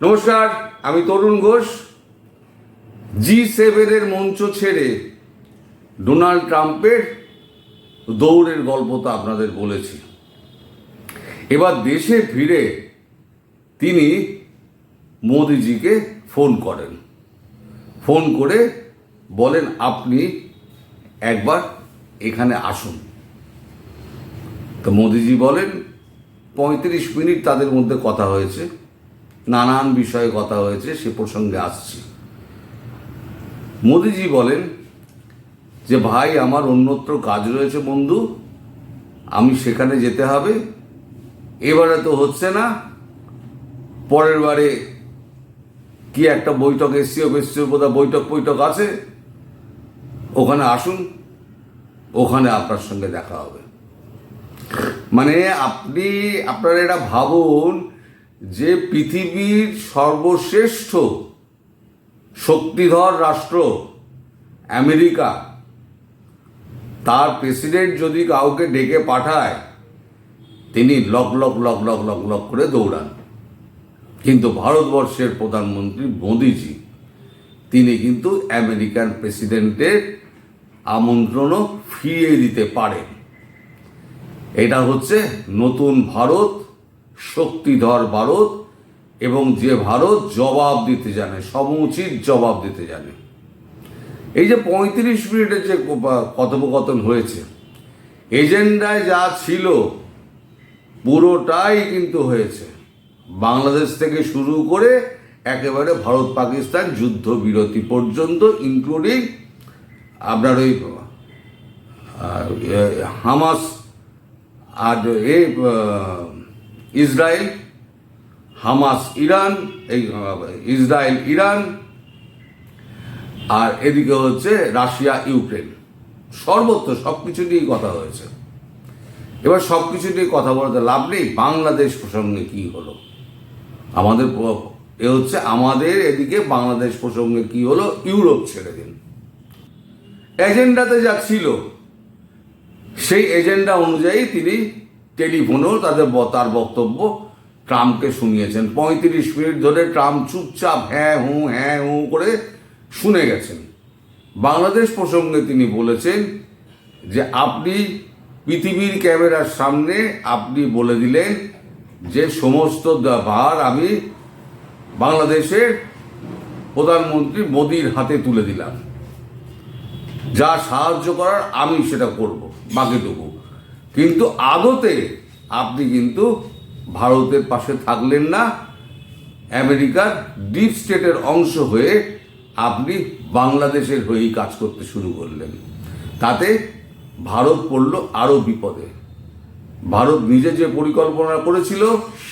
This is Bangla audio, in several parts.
নমস্কার, আমি তরুণ ঘোষ। জি সেভেনের মঞ্চ ছেড়ে ডোনাল্ড ট্রাম্পের দৌড়ের গল্প তো আপনাদের বলেছি। এবার দেশে ফিরে তিনি মোদিজিকে ফোন করেন। ফোন করে বলেন, আপনি একবার এখানে আসুন। তো মোদিজি বলেন, পঁয়ত্রিশ মিনিট তাদের মধ্যে কথা হয়েছে। নানান বিষয়ে কথা হয়েছে, সে প্রসঙ্গে আসছি। মোদিজি বলেন যে, ভাই, আমার অন্যত্র কাজ রয়েছে বন্ধু, আমি সেখানে যেতে হবে। এবারে তো হচ্ছে না, পরের বারে কি একটা বৈঠক এসছিও বেসছিও কোথাও বৈঠক বৈঠক আছে, ওখানে আসুন, ওখানে আপনার সঙ্গে দেখা হবে। মানে আপনি, আপনারা এটা ভাবুন যে পৃথিবীর সর্বশ্রেষ্ঠ শক্তিধর রাষ্ট্র আমেরিকা, তার প্রেসিডেন্ট যদি কাউকে ডেকে পাঠায়, তিনি lock lock lock lock lock lock করে দৌড়ান। কিন্তু ভারতবর্ষের প্রধানমন্ত্রী মোদিজি, তিনি কিন্তু আমেরিকান প্রেসিডেন্টের আমন্ত্রণও ফিরিয়ে দিতে পারেন। এটা হচ্ছে নতুন ভারত শক্তিধর ভারত এবং যে ভারত জবাব দিতে জানে, সমুচিত জবাব দিতে জানে। এই যে পঁয়ত্রিশ মিনিটের যে কথোপকথন হয়েছে, এজেন্ডায় যা ছিল, পুরোটাই কিন্তু হয়েছে। বাংলাদেশ থেকে শুরু করে একেবারে ভারত পাকিস্তান যুদ্ধ বিরতি পর্যন্ত ইনক্লুডিং আপনার ওই হামাস আর এ ইসরায়েল হামাস, ইরান, এই ইসরায়েল ইরান, আর এদিকে হচ্ছে রাশিয়া, ইউক্রেন। সর্বত্র সব কিছু নিয়েই কথা হয়েছে। এবার সব কিছু নিয়ে কথা বলতে লাভ নেই, বাংলাদেশ প্রসঙ্গে কি হলো? আমাদের এ হচ্ছে আমাদের এদিকে বাংলাদেশ প্রসঙ্গে কি হলো? ইউরোপ ছেড়ে দিন। এজেন্ডাতে যা ছিল, সেই এজেন্ডা অনুযায়ী তিনি টেলিফোনেও তাদের তার বক্তব্য ট্রাম্পকে শুনিয়েছেন। পঁয়ত্রিশ মিনিট ধরে ট্রাম্প চুপচাপ হ্যাঁ হুঁ হ্যাঁ হুঁ করে শুনে গেছেন। বাংলাদেশ প্রসঙ্গে তিনি বলেছেন যে আপনি পৃথিবীর ক্যামেরার সামনে আপনি বলে দিলেন যে সমস্ত ভার আমি বাংলাদেশের প্রধানমন্ত্রী মোদির হাতে তুলে দিলাম। যা সাহায্য করার আমি সেটা করব বাকিটুকু কিন্তু আদতে আপনি কিন্তু ভারতের পাশে থাকলেন না। আমেরিকার ডিপ স্টেটের অংশ হয়ে আপনি বাংলাদেশের হয়েই কাজ করতে শুরু করলেন। তাতে ভারত পড়ল আরও বিপদে। ভারত নিজে যে পরিকল্পনা করেছিল,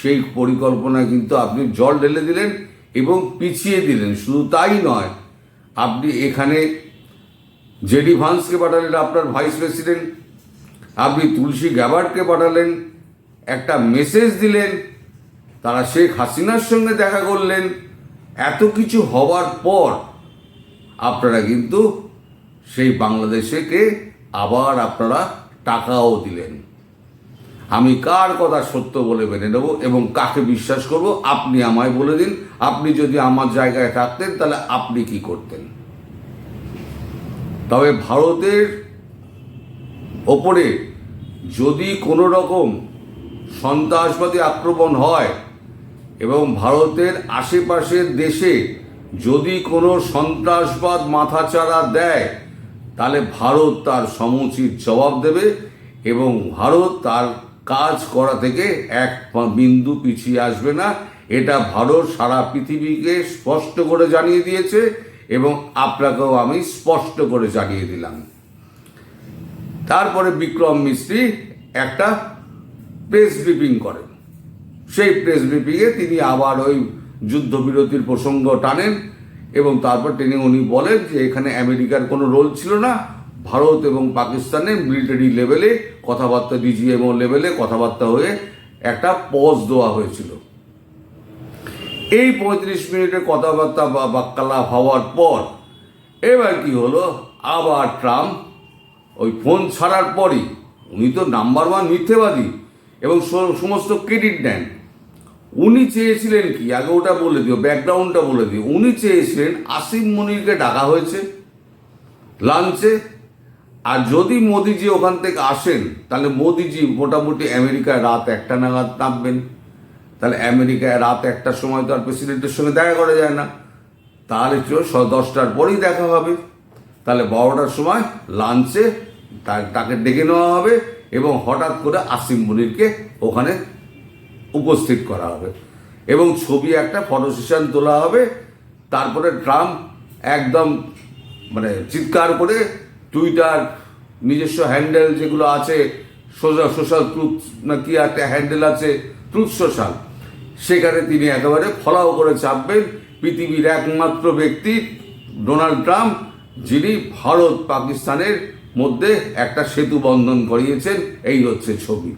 সেই পরিকল্পনা কিন্তু আপনি জল ঢেলে দিলেন এবং পিছিয়ে দিলেন। শুধু তাই নয়, আপনি এখানে জেডি ভান্সকে পাঠালেন, আপনার ভাইস প্রেসিডেন্ট আপনি তুলসী গ্যাবার্ডকে পাঠালেন, একটা মেসেজ দিলেন, তারা শেখ হাসিনার সঙ্গে দেখা করলেন। এত কিছু হওয়ার পর আপনারা কিন্তু সেই বাংলাদেশেকে আবার আপনারা টাকাও দিলেন। আমি কার কথা সত্য বলে মেনে নেব এবং কাকে বিশ্বাস করব, আপনি আমায় বলে দিন। আপনি যদি আমার জায়গায় থাকতেন, তাহলে আপনি কি করতেন? তবে ভারতের ওপরে যদি কোনো রকম সন্ত্রাসবাদী আক্রমণ হয় এবং ভারতের আশেপাশের দেশে যদি কোনো সন্ত্রাসবাদ মাথাচাড়া দেয়, তাহলে ভারত তার সমুচিত জবাব দেবে এবং ভারত তার কাজ করা থেকে এক বিন্দু পিছিয়ে আসবে না। এটা ভারত সারা পৃথিবীকে স্পষ্ট করে জানিয়ে দিয়েছে এবং আপনাকেও আমি স্পষ্ট করে জানিয়ে দিলাম। তারপরে বিক্রম মিস্ত্রি একটা প্রেস ব্রিফিং করেন সেই প্রেস ব্রিফিংয়ে তিনি আবার ওই যুদ্ধবিরতির প্রসঙ্গ টানেন এবং তারপর তিনি উনি বলেন যে এখানে আমেরিকার কোনো রোল ছিল না। ভারত এবং পাকিস্তানের মিলিটারি লেভেলে কথাবার্তা ডিজিএমও লেভেলে কথাবার্তা হয়ে একটা পজ দেওয়া হয়েছিল। এই পঁয়ত্রিশ মিনিটের কথাবার্তা বা বাক্যালাপ হওয়ার পর এবার কি হলো? আবার ট্রাম্প ওই ফোন ছাড়ার পরই উনি তো নাম্বার ওয়ান মিথ্যেবাদী এবং সমস্ত ক্রেডিট নেন উনি চেয়েছিলেন কি? আগে ওটা বলে দিও, ব্যাকগ্রাউন্ডটা বলে দিও। উনি চেয়েছিলেন আসিম মনিরকে ডাকা হয়েছে লাঞ্চে। আর যদি মোদিজি ওখান থেকে আসেন, তাহলে মোদিজি মোটামুটি আমেরিকায় রাত একটা নাগাদ নামবেন। তাহলে আমেরিকায় রাত একটার সময় তো আর প্রেসিডেন্টের সঙ্গে দেখা করা যায় না। তাহলে চলো দশটার পরেই দেখা হবে। তাহলে বারোটার সময় লাঞ্চে তাকে ডেকে নেওয়া হবে এবং হঠাৎ করে আসিম মনিরকে ওখানে উপস্থিত করা হবে। এবং ছবি একটা ফটো সেশন তোলা হবে। তারপরে ট্রাম্প একদম মানে চিৎকার করে টুইটার, নিজস্ব হ্যান্ডেল যেগুলো আছে সোশ্যাল সোশ্যাল ট্রুথ না কি একটা হ্যান্ডেল আছে, ট্রুথ সোশ্যাল, সেখানে তিনি একেবারে ফলাও করে চাপবেন। পৃথিবীর একমাত্র ব্যক্তি ডোনাল্ড ট্রাম্প, যিনি ভারত পাকিস্তানের মধ্যে একটা সেতু বন্ধন করিয়েছেন, এই হচ্ছে ছবি।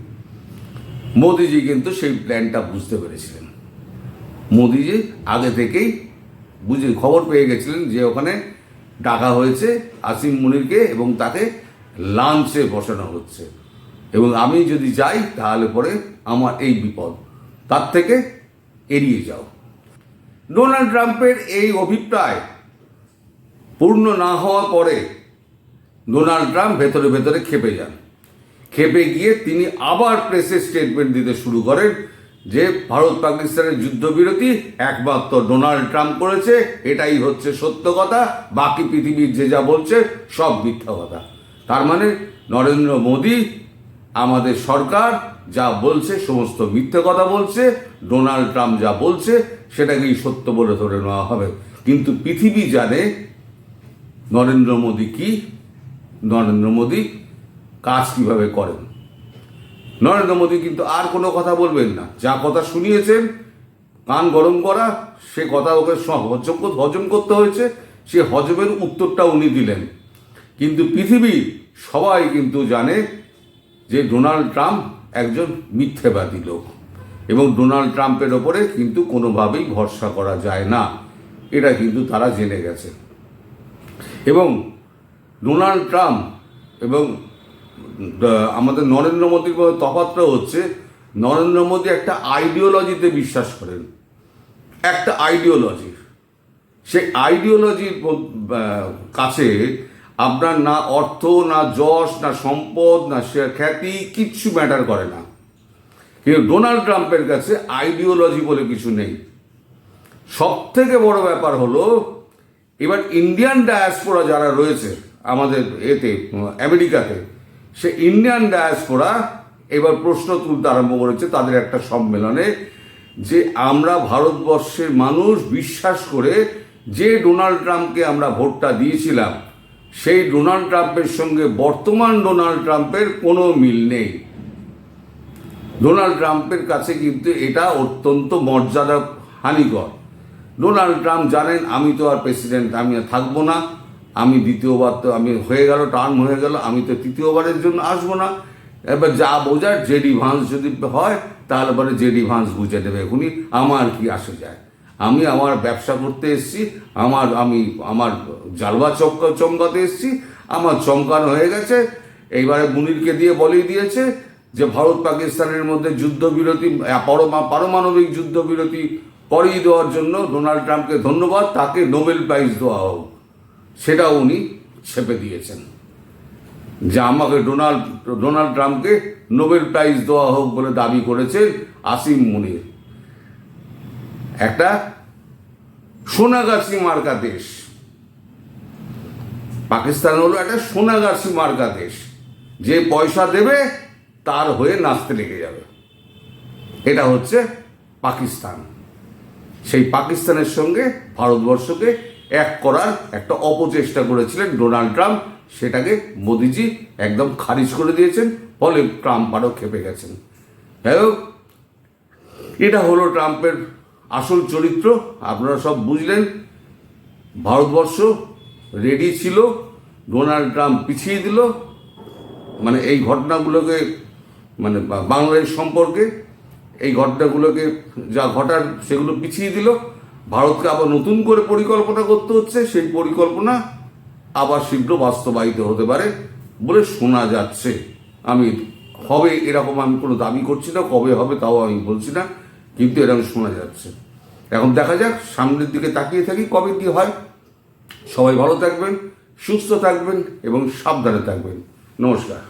মোদিজি কিন্তু সেই প্ল্যানটা বুঝতে পেরেছিলেন। মোদিজি আগে থেকেই বুঝে খবর পেয়ে গেছিলেন যে ওখানে ডাকা হয়েছে আসিম মুনিরকে এবং তাকে লাঞ্চে বসানো হচ্ছে। এবং আমি যদি যাই, তাহলে পরে আমার এই বিপদ। তার থেকে এড়িয়ে যাও। ডোনাল্ড ট্রাম্পের এই অভিপ্রায় পূর্ণ না হওয়ার পরে ডোনাল্ড ট্রাম্প ভেতরে ভেতরে খেপে যান। খেপে গিয়ে তিনি আবার প্রেসে স্টেটমেন্ট দিতে শুরু করেন যে, ভারত পাকিস্তানের যুদ্ধবিরতি একমাত্র ডোনাল্ড ট্রাম্প করেছে, এটাই হচ্ছে সত্য কথা, বাকি পৃথিবীর যে যা বলছে সব মিথ্যা কথা। তার মানে নরেন্দ্র মোদী, আমাদের সরকার যা বলছে, সমস্ত মিথ্যে কথা বলছে, ডোনাল্ড ট্রাম্প যা বলছে, সেটাকেই সত্য বলে ধরে নেওয়া হবে। কিন্তু পৃথিবী জানে নরেন্দ্র মোদী কি নরেন্দ্র মোদী কাজ কীভাবে করেন? নরেন্দ্র মোদী কিন্তু আর কোনো কথা বলবেন না। যা কথা শুনিয়েছেন, কান গরম করা, সে কথা ওকে হজম হজম করতে হয়েছে, সে হজমের উত্তরটা উনি দিলেন। কিন্তু পৃথিবী সবাই কিন্তু জানে যে ডোনাল্ড ট্রাম্প একজন মিথ্যেবাদী লোক এবং ডোনাল্ড ট্রাম্পের ওপরে কিন্তু কোনোভাবেই ভরসা করা যায় না। এটা কিন্তু তারা জেনে গেছে। এবং ডোনাল্ড ট্রাম্প এবং আমাদের নরেন্দ্র মোদীর তফাৎটা হচ্ছে, নরেন্দ্র মোদী একটা আইডিওলজিতে বিশ্বাস করেন। একটা আইডিওলজি সেই আইডিওলজির কাছে আপনার না অর্থ, না যশ, না সম্পদ, না খ্যাতি কিচ্ছু ম্যাটার করে না। কিন্তু ডোনাল্ড ট্রাম্পের কাছে আইডিওলজি বলে কিছু নেই। সব থেকে বড় ব্যাপার হলো, এবার ইন্ডিয়ান ডায়াসপোরা যারা রয়েছে আমাদের এতে, আমেরিকাতে, সে ইন্ডিয়ান ডায়াসপোরা এবার প্রশ্ন তুলতে আরম্ভ করেছে তাদের একটা সম্মেলনে যে আমরা ভারতবর্ষের মানুষ বিশ্বাস করে যে ডোনাল্ড ট্রাম্পকে আমরা ভোটটা দিয়েছিলাম, সেই ডোনাল্ড ট্রাম্পের সঙ্গে বর্তমান ডোনাল্ড ট্রাম্পের কোনো মিল নেই। ডোনাল্ড ট্রাম্পের কাছে কিন্তু এটা অত্যন্ত মর্যাদা হানিকর। ডোনাল্ড ট্রাম্প জানেন, আমি তো আর প্রেসিডেন্ট, আমি থাকব না। আমি দ্বিতীয়বার তো আমি হয়ে গেল, টার্ম হয়ে গেল, আমি তো তৃতীয়বারের জন্য আসব না। এবার যা বোঝার জেডি ভান্স যদি হয়, তাহলে পরে জেডি ভান্স বুঝে দেবে এখনই আমার কি আসে যায়। আমি আমার ব্যবসা করতে এসেছি, আমার, আমি আমার জালবা চমকা চমকাতে এসেছি, আমার চমকানো হয়ে গেছে। এইবারে মুনিরকে দিয়ে বলেই দিয়েছে যে, ভারত পাকিস্তানের মধ্যে যুদ্ধবিরতি পারমাণবিক যুদ্ধবিরতি করিয়ে দেওয়ার জন্য ডোনাল্ড ট্রাম্পকে ধন্যবাদ, তাকে নোবেল প্রাইজ দেওয়া হোক। সেটাও উনি ছেপে দিয়েছেন। যে আমাকে ডোনাল্ড ডোনাল্ড ট্রাম্পকে নোবেল প্রাইজ দেওয়া হোক বলে দাবি করেছেন আসিম মুনির। একটা সোনাগাছি মার্কা দেশ। পাকিস্তান হলো একটা সোনাগাছি মার্কা দেশ। যে পয়সা দেবে, তার হয়ে নাচতে লেগে যাবে। এটা হচ্ছে পাকিস্তান। সেই পাকিস্তানের সঙ্গে ভারতবর্ষকে এক করার একটা অপচেষ্টা করেছিলেন ডোনাল্ড ট্রাম্প। সেটাকে মোদিজি একদম খারিজ করে দিয়েছেন, ফলে ট্রাম্প আরও খেপে গেছেন। যাই হোক, এটা হলো ট্রাম্পের আসল চরিত্র, আপনারা সব বুঝলেন। ভারতবর্ষ রেডি ছিল, ডোনাল্ড ট্রাম্প পিছিয়ে দিল। মানে এই ঘটনাগুলোকে মানে বাংলাদেশ সম্পর্কে এই ঘটনাগুলোকে যা ঘটার সেগুলো পিছিয়ে দিল। ভারতকে আবার নতুন করে পরিকল্পনা করতে হচ্ছে, সেই পরিকল্পনা আবার শীঘ্র বাস্তবায়িত হতে পারে বলে শোনা যাচ্ছে। আমি হবে এরকম আমি কোনো দাবি করছি না, কবে হবে তাও আমি বলছি না, কিন্তু এরকম শোনা যাচ্ছে। এখন দেখা যাক, সামনের দিকে তাকিয়ে থাকি, কবে কি হয়। সবাই ভালো থাকবেন, সুস্থ থাকবেন এবং সাবধানে থাকবেন। নমস্কার।